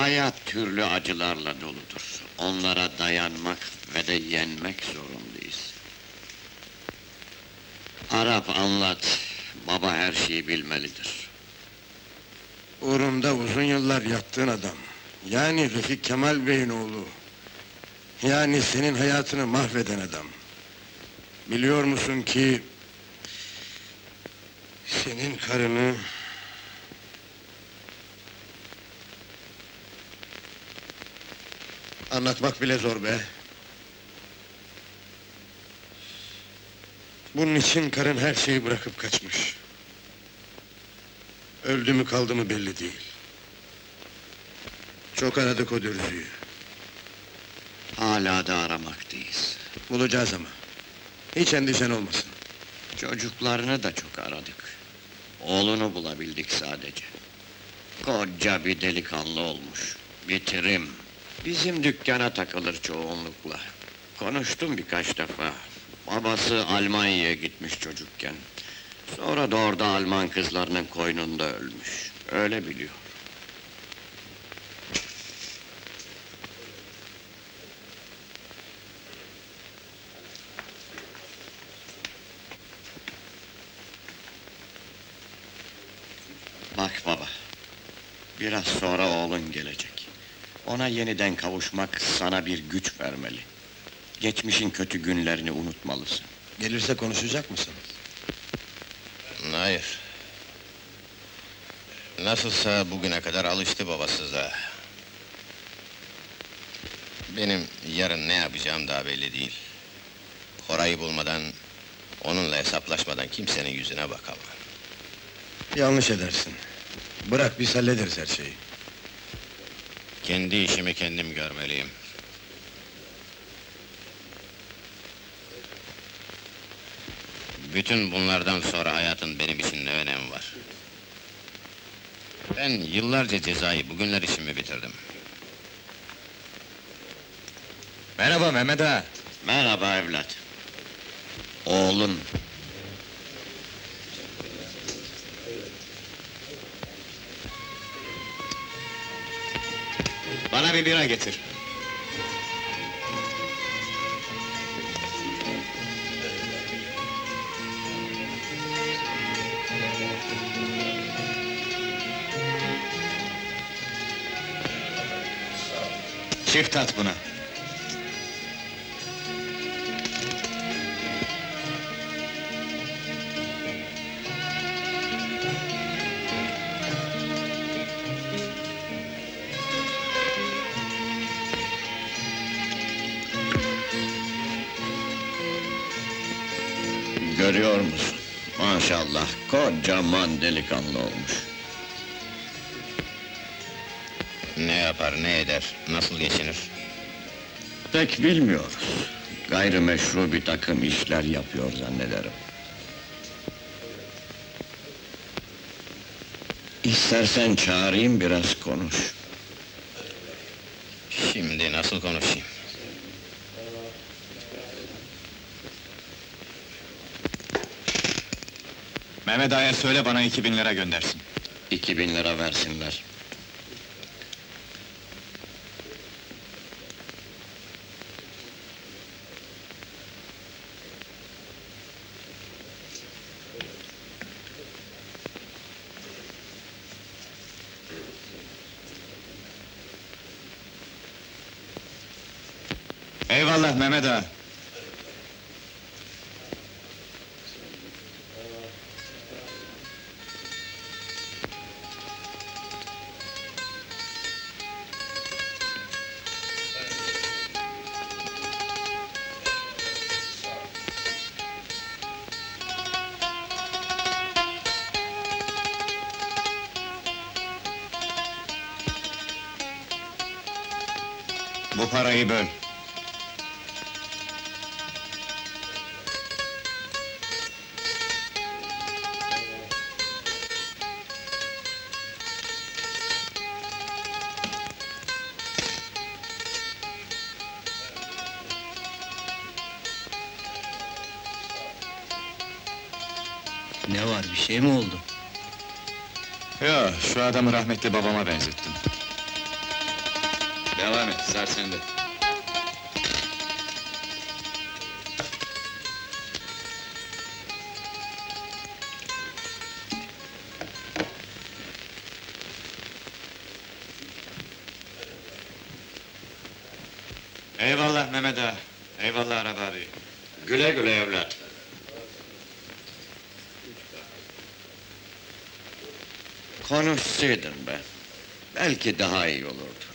Hayat türlü acılarla doludur. Onlara dayanmak ve de yenmek zorundayız. Arap anlat, baba her şeyi bilmelidir. Uğrunda uzun yıllar yattığın adam. Yani Refik Kemal Bey'in oğlu. Yani senin hayatını mahveden adam. Biliyor musun ki... Senin karını... Anlatmak bile zor be. Bunun için karın her şeyi bırakıp kaçmış. Öldü mü kaldı mı belli değil. Çok aradık o dürzüyü. Hala da aramaktayız. Bulacağız ama. Hiç endişen olmasın. Çocuklarını da çok aradık. Oğlunu bulabildik sadece. Koca bir delikanlı olmuş. Bitirim. Bizim dükkana takılır çoğunlukla. Konuştum birkaç defa. Babası Almanya'ya gitmiş çocukken. Sonra da orada Alman kızlarının koynunda ölmüş. Öyle biliyor. Bak baba. Biraz sonra oğlun gelecek. Ona yeniden kavuşmak sana bir güç vermeli. Geçmişin kötü günlerini unutmalısın. Gelirse konuşacak mısın? Hayır. Nasılsa bugüne kadar alıştı babasıza. Benim yarın ne yapacağım daha belli değil. Koray'ı bulmadan, onunla hesaplaşmadan kimsenin yüzüne bakamam. Yanlış edersin. Bırak biz hallederiz her şeyi. Kendi işimi kendim görmeliyim. Bütün bunlardan sonra hayatın benim için ne önemi var? Ben yıllarca cezayı bugünler için mi bitirdim? Merhaba Mehmet ağa. Merhaba evlat. Oğlun. Bana bir bira getir. Çift at buna. Görüyor musun? Maşallah kocaman delikanlı olmuş. Ne yapar, ne eder, nasıl geçinir? Pek bilmiyoruz. Gayrimeşru bir takım işler yapıyor zannederim. İstersen çağırayım biraz konuş. Şimdi nasıl konuşayım? Mehmet ağaya söyle bana iki bin lira göndersin. İki bin lira versinler. Eyvallah Mehmet ağa. Bu parayı böl. Ne var, bir şey mi oldu? Yo, şu adamı rahmetli babama benzettim. Devam et, zar sende. Eyvallah Mehmet ağa. Eyvallah Arap abi. Güle güle evlat. Konuşsaydın be. Belki daha iyi olurdu.